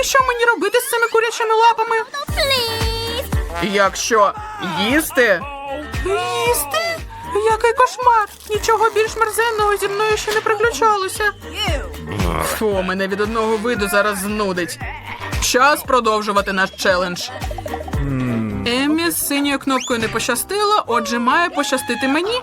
І що мені робити з цими курячими лапами? Якщо їсти, Їсти? Який кошмар! Нічого більш мерзенного зі мною ще не приключалося. фу, мене від одного виду зараз знудить. Час продовжувати наш челендж. Еммі з синьою кнопкою не пощастило, отже, має пощастити мені.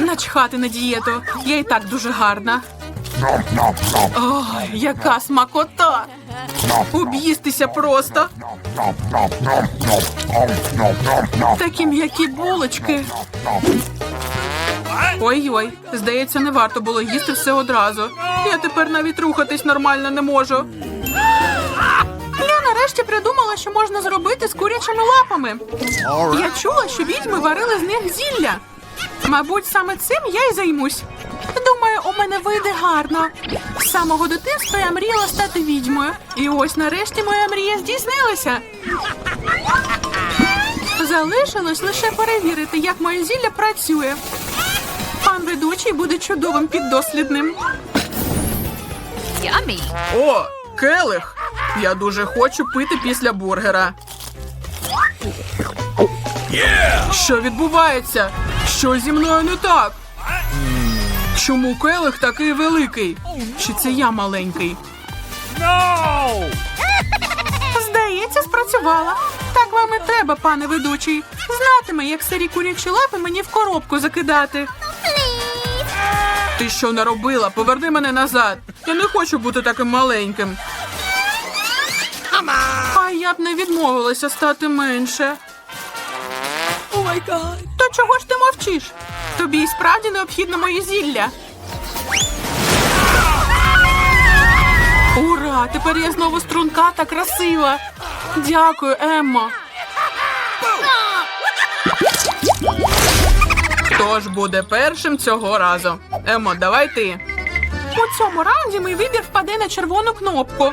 Начхати на дієту. Я і так дуже гарна. Ой, яка смакота! Об'їстися просто. Такі м'які булочки. Ой-ой, здається, не варто було їсти все одразу. Я тепер навіть рухатись нормально не можу. Я нарешті придумала, що можна зробити з курячими лапами. Я чула, що відьми варили з них зілля. Мабуть, саме цим я й займусь. Думаю, у мене вийде гарно. З самого дитинства я мріяла стати відьмою. І ось нарешті моя мрія здійснилася. Залишилось лише перевірити, як моє зілля працює. Пан ведучий буде чудовим піддослідним. О, келих! Я дуже хочу пити після бургера. Що відбувається? Що зі мною не так? Чому келих такий великий? Чи це я маленький? Здається, спрацювала. Так вам і треба, пане ведучий. Знатиме, як старі курячі лапи мені в коробку закидати. Ти що наробила? Поверни мене назад. Я не хочу бути таким маленьким. Я б не відмовилася стати менше. То чого ж ти мовчиш? Тобі і справді необхідно моє зілля. Ура! Тепер я знову струнка та красива. Дякую, Еммо. Хто ж буде першим цього разу? Емо, давай ти. У цьому раунді мій вибір впаде на червону кнопку.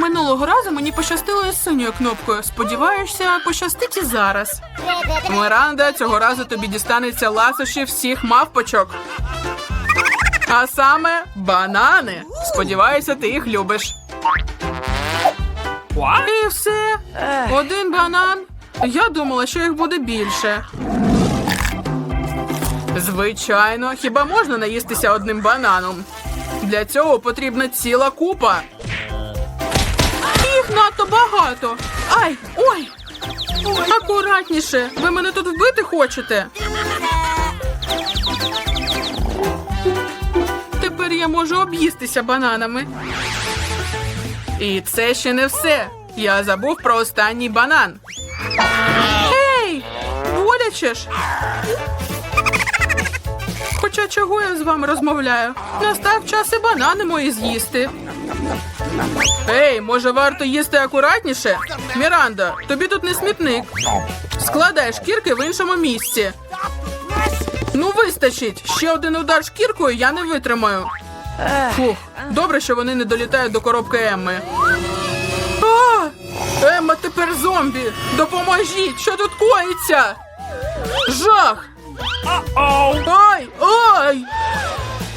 Минулого разу мені пощастило із синьою кнопкою. Сподіваюся, пощастить і зараз. Міранда, цього разу тобі дістанеться ласощі всіх мавпочок. А саме банани. Сподіваюся, ти їх любиш. І все. Один банан. Я думала, що їх буде більше. Звичайно, хіба можна наїстися одним бананом? Для цього потрібна ціла купа. Надто багато. Ай, ой. Акуратніше, ви мене тут вбити хочете? Тепер я можу об'їстися бананами. І це ще не все. Я забув про останній банан. Ей! Боляче ж! Хоча чого я з вами розмовляю? Настав час і банани мої з'їсти. Ей, може варто їсти акуратніше? Міранда, тобі тут не смітник. Складай шкірки в іншому місці. Ну, вистачить. Ще один удар шкіркою я не витримаю. Фух, добре, що вони не долітають до коробки Емми. А! Емма тепер зомбі! Допоможіть! Що тут коїться? Жах! Ай! Ай!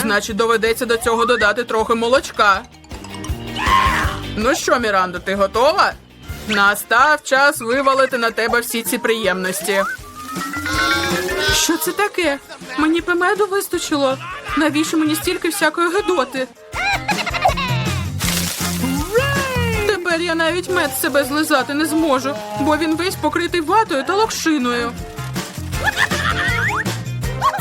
Значить, доведеться до цього додати трохи молочка. Ну що, Мірандо, ти готова? Настав час вивалити на тебе всі ці приємності. Що це таке? Мені б меду вистачило. Навіщо мені стільки всякої гидоти? Тепер я навіть мед себе злизати не зможу, бо він весь покритий ватою та локшиною.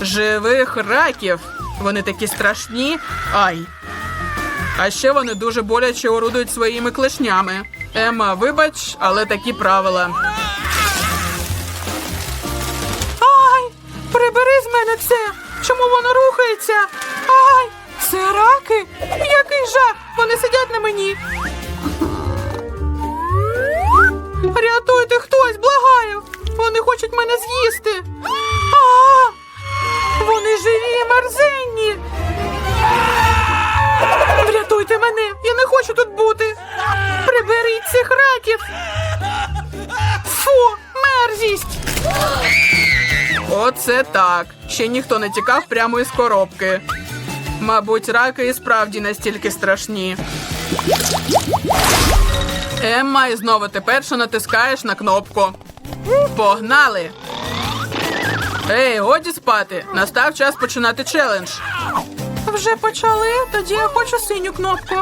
живих раків. Вони такі страшні. Ай. А ще вони дуже боляче орудують своїми клешнями. Емма, вибач, але такі правила. Ай! Прибери з мене це! Чому воно рухається? Ай! Це раки? Який жах! Вони сидять на мені. Оце так. Ще ніхто не тікав прямо із коробки. Мабуть, раки і справді настільки страшні. Емма, і знову ти перша натискаєш на кнопку. Погнали! Ей, годі спати! Настав час починати челендж. Вже почали, тоді я хочу синю кнопку.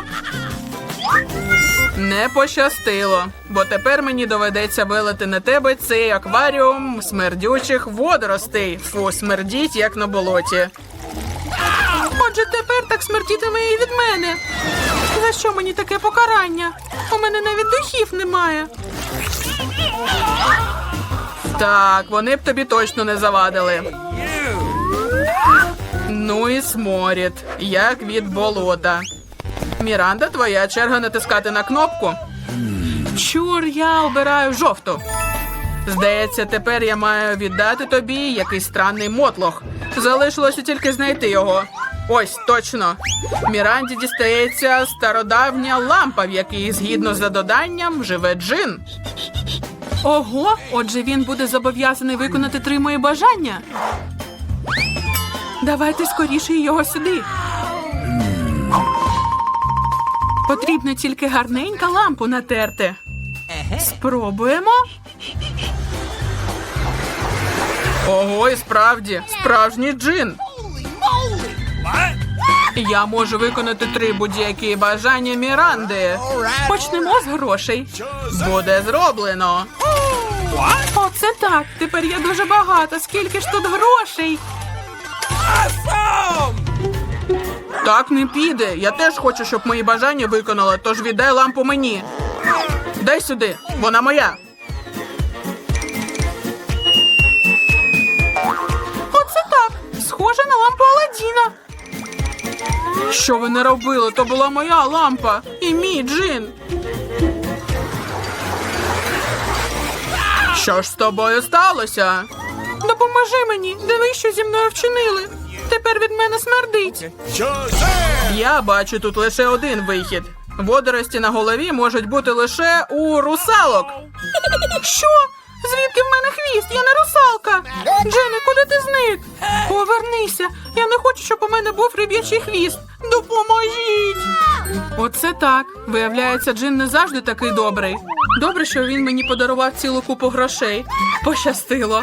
Не пощастило, бо тепер мені доведеться вилити на тебе цей акваріум смердючих водоростей. Фу, смердіть, як на болоті. Отже, тепер так смертітиме і від мене. За що мені таке покарання? У мене навіть духів немає. Так, вони б тобі точно не завадили. Ну і сморід, як від болота. Міранда, твоя черга натискати на кнопку. Чур, я обираю жовту. Здається, тепер я маю віддати тобі якийсь странний мотлох. Залишилося тільки знайти його. Ось точно. Міранді дістається стародавня лампа, в якій, згідно з доданням, живе джин. Ого, отже, він буде зобов'язаний виконати три мої бажання. Давайте скоріше його сюди. Потрібно тільки гарненька лампу натерти. Спробуємо. Ого, і справді, справжній джин. Я можу виконати три будь-які бажання Міранди. Почнемо з грошей. Буде зроблено. Оце так. Тепер я дуже багата. Скільки ж тут грошей? Так не піде. Я теж хочу, щоб мої бажання виконали, тож віддай лампу мені. Дай сюди, вона моя. Оце так. Схоже на лампу Аладдіна. Що ви не робили? То була моя лампа і мій джин. Що ж з тобою сталося? Допоможи мені. Дивись, що зі мною вчинили. Тепер від мене смердить. Я бачу тут лише один вихід. Водорості на голові можуть бути лише у русалок. Що? Звідки в мене хвіст? Я не русалка. Джене, куди ти зник? Повернися. Я не хочу, щоб у мене був риб'ячий хвіст. Допоможіть. Оце так. Виявляється, Джин не завжди такий добрий. Добре, що він мені подарував цілу купу грошей. Пощастило.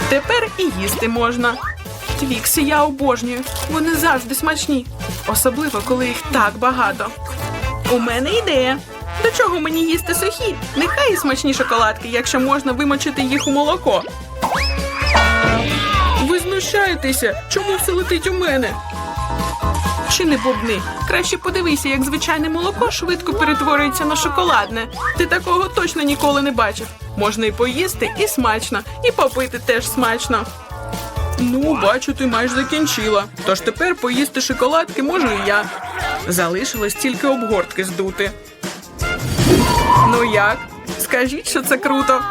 Тепер і їсти можна. Твікси я обожнюю. Вони завжди смачні. Особливо, коли їх так багато. У мене ідея. До чого мені їсти сухі? Нехай і смачні шоколадки, якщо можна вимочити їх у молоко. Ви знущаєтеся? Чому все летить у мене? Чи не бубни? Краще подивися, як звичайне молоко швидко перетворюється на шоколадне. Ти такого точно ніколи не бачив. Можна і поїсти, і смачно, і попити теж смачно. Ну, бачу, ти майже закінчила. Тож тепер поїсти шоколадки можу і я. Залишилось тільки обгортки здути. Ну як? Скажіть, що це круто.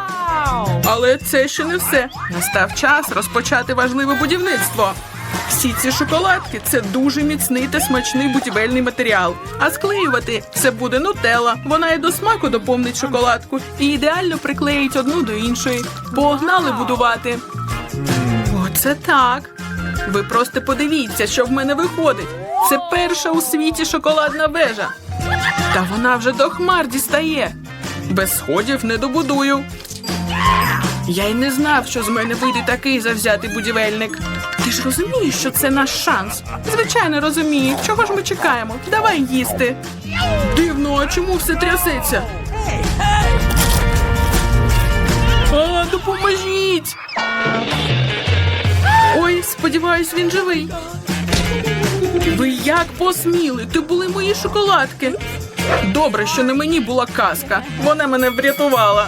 Але це ще не все. Настав час розпочати важливе будівництво. Всі ці шоколадки це дуже міцний та смачний будівельний матеріал. А склеювати це буде нутелла. Вона і до смаку доповнить шоколадку і ідеально приклеїть одну до іншої. Погнали будувати. Оце так. Ви просто подивіться, що в мене виходить. Це перша у світі шоколадна вежа. Та вона вже до хмар дістає. Без сходів не добудую. Я й не знав, що з мене вийде такий завзятий будівельник. Ти ж розумієш, що це наш шанс. Звичайно, розумію. Чого ж ми чекаємо? Давай їсти. Дивно, а чому все трясеться? А, допоможіть! Ой, сподіваюсь, він живий. Ви як посміли? Ти були мої шоколадки. Добре, що не мені була казка. Вона мене врятувала.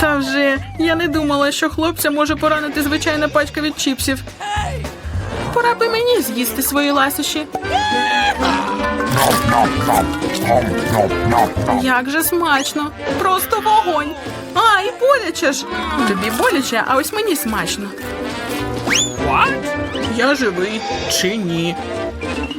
Та вже я не думала, що хлопця може поранити звичайна пачка від чіпсів. Пора би мені з'їсти свої ласощі. Як же смачно! Просто вогонь! Ай, боляче ж! Тобі боляче, а ось мені смачно. Я живий чи ні?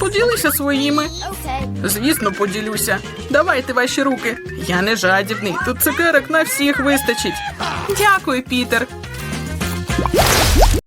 Поділися своїми. Звісно, поділюся. Давайте ваші руки. Я не жадібний. Тут цукерок на всіх вистачить. Дякую, Пітер.